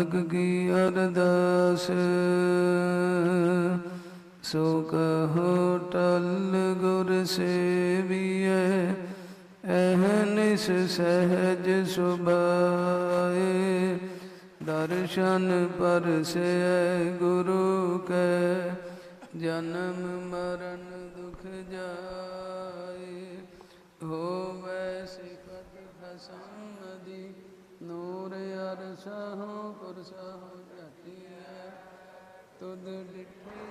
ਨਾਨਕ ਕੀ ਅਰਦਾਸ? ਸੋ ਕਹੋ ਟਲ ਗੁਰ ਸੇਵੀਐ ਅਹਨਿਸ ਸਹਿਜ ਸੁਭਾਏ। ਦਰਸ਼ਨ ਪਰਸੈ ਗੁਰੂ ਕੈ, ਜਨਮ ਮਰਨ ਦੁਖ ਜਾਏ। ਹੋਵੈ ਸਿਫਤ ਖਸਮਦੀ ਨੂਰ ਅਰਸਹੁ ਪੁਰਸਹੁ ਝਟਿਐ ਤੁਧ ਡਿਠੇ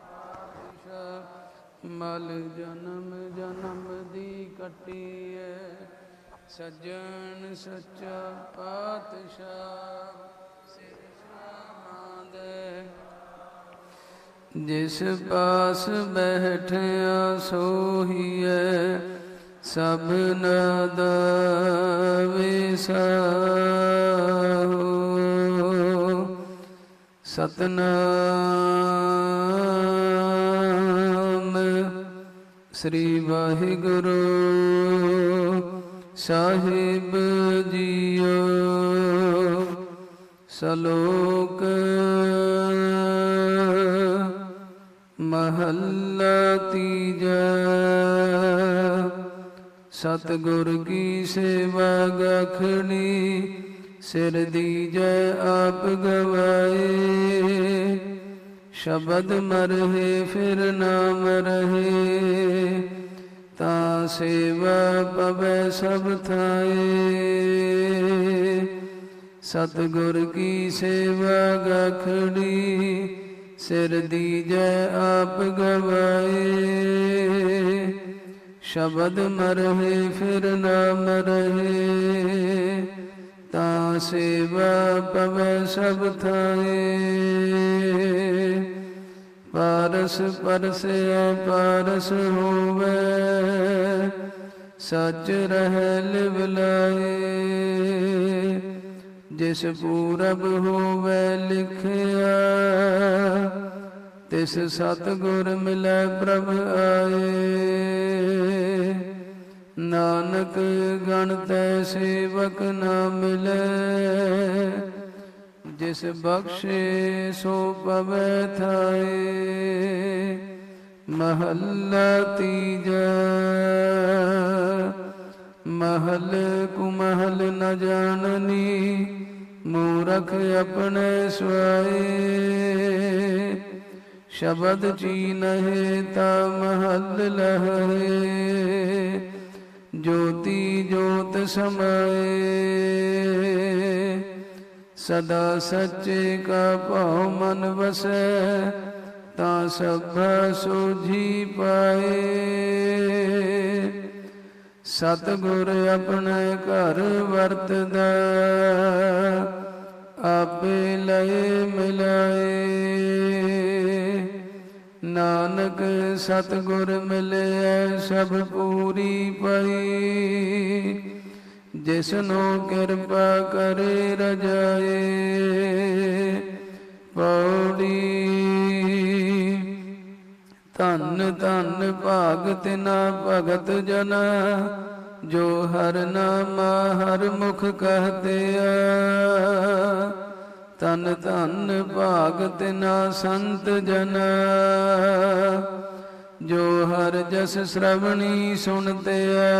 ਪਾਤਸ਼ਾਹ, ਮਲ ਜਨਮ ਜਨਮ ਦੀ ਕਟਿਐ, ਸੱਜਣ ਸੱਚਾ ਪਾਤਸ਼ਾਹ, ਸਿਰ ਸ਼ਾਮਾਦੇ ਜਿਸ ਪਾਸ ਬੈਠਿਆ ਸੋਹੀਐ ਸਭਨਾ ਦਾ ਵਿਸਾਹੋ ਸਤਨਾਮ ਸ੍ਰੀ ਵਾਹਿਗੁਰੂ ਸਾਹਿਬ ਜੀਓ ਸਲੋਕ ਮਹੱਲਾ ਤੀਜਾ। ਸਤਿਗੁਰ ਕੀ ਸੇਵਾ ਗਖਣੀ, ਸਿਰ ਦੀਜੈ ਆਪ ਗਵਾਏ। ਸ਼ਬਦ ਮਰਹਿ ਫਿਰ ਨਾ ਰਹੇ। ਤਾਂ ਸੇਵਾ ਪਵੈ ਸਭ ਥਾਏ। ਸਤਿਗੁਰ ਕੀ ਸੇਵਾ ਗਖਣੀ, ਸਿਰ ਦੀਜੈ ਆਪ ਗਵਾਏ। ਸ਼ਬਦ ਮਰਹਿ ਫਿਰ ਨਾ ਰਹੇ। ਤਾ ਸੇਵਾ ਪਵੈ ਸਭ ਥਾਏ। ਪਾਰਸ ਪਰਸਿਆ ਪਾਰਸ ਹੋਵੇ, ਸਚ ਰਹਿ ਲਿਵ ਲਾਏ। ਜਿਸ ਪੂਰਬ ਹੋਵੇ ਲਿਖਿਆ ਤਿਸ ਸਤਗੁਰ ਮਿਲੈ ਪ੍ਰਭ ਆਏ। ਨਾਨਕ ਗਣ ਤੈ ਸੇਵਕ ਨਾ ਮਿਲੇ। ਜਿਸ ਬਖਸ਼ੇ ਸੋ ਪਵੈ ਥਾਏ। ਮਹੱਲਾ ਤੀਜਾ। ਮਹਲ ਕੁ ਨ ਜਾਣਨੀ, ਮੂਰਖ ਆਪਣੇ ਸੁਆਏ। ਸ਼ਬਦ ਚੀਨਹਿ ਤਾ ਮਹਲ ਲਹੇ ਜੋਤੀ ਜੋਤ ਸਮਾਏ। ਸਦਾ ਸੱਚੇ ਕਾ ਭਾਉ ਮਨ ਵਸੈ, ਤਾਂ ਸਭਾ ਸੋਝੀ ਪਾਏ। ਸਤਿਗੁਰ ਆਪਣੇ ਘਰ ਵਰਤਦਾ, ਆਪੇ ਲਏ ਮਿਲਾਏ। ਨਾਨਕ ਸਤਿਗੁਰ ਮਿਲਿਆ ਸਭ ਪੂਰੀ ਪਈ। ਜਿਸਨੂੰ ਕਿਰਪਾ ਕਰੇ ਰਜਾਏ, ਪੌੜੀ। ਧੰਨ ਧੰਨ ਭਾਗ ਤਿਨਾ ਭਗਤ ਜਨ, ਜੋ ਹਰ ਨਾਮ ਹਰ ਮੁਖ ਕਹਤੇ ਆ। ਤਨ ਧੰਨ ਭਾਗ ਤਿਨਾ ਸੰਤ ਜਨ। ਜੋ ਹਰ ਜਸ ਸ਼ਰਵਣੀ ਸੁਣਤੇ ਆ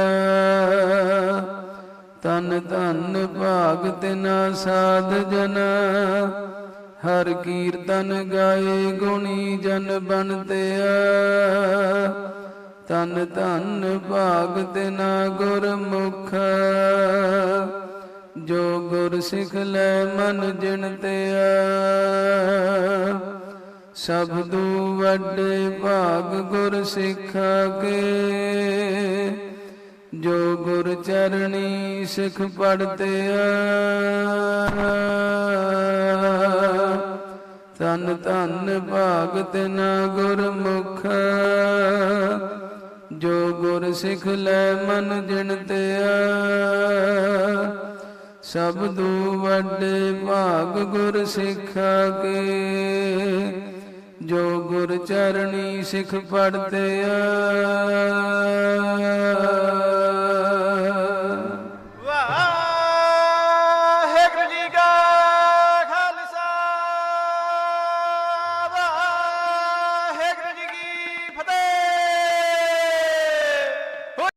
ਤਨ ਧੰਨ ਭਾਗ ਤਿਨਾ ਸਾਧ ਜਨ। ਹਰ ਕੀਰਤਨ ਗਾਏ ਗੁਣੀ ਜਨ ਬਣਤੇ ਆ ਤਨ ਧੰਨ ਭਾਗ ਤਿਨਾ ਗੁਰਮੁਖ। ਜੋ ਗੁਰ ਸਿਖ ਲੈ ਮਨ ਜਿਣਤੇ ਆ। ਸਭ ਤੋਂ ਵੱਡੇ ਭਾਗ ਗੁਰ ਸਿੱਖਾ ਕੇ। ਜੋ ਗੁਰ ਚਰਣੀ ਸਿਖ ਪੜਤੇ ਆ। ਤਨ ਤਨ ਭਾਗ ਤਿਨਾ ਗੁਰਮੁਖ। ਜੋ ਗੁਰ ਸਿਖ ਲੈ ਮਨ ਜਿਣ ਆ। ਸਭ ਤੋਂ ਵੱਡੇ ਭਾਗ ਗੁਰ ਸਿੱਖਾ ਕੇ। ਜੋ ਗੁਰ ਚਰਣੀ ਸਿਖ ਪੜਤੇ ਆ।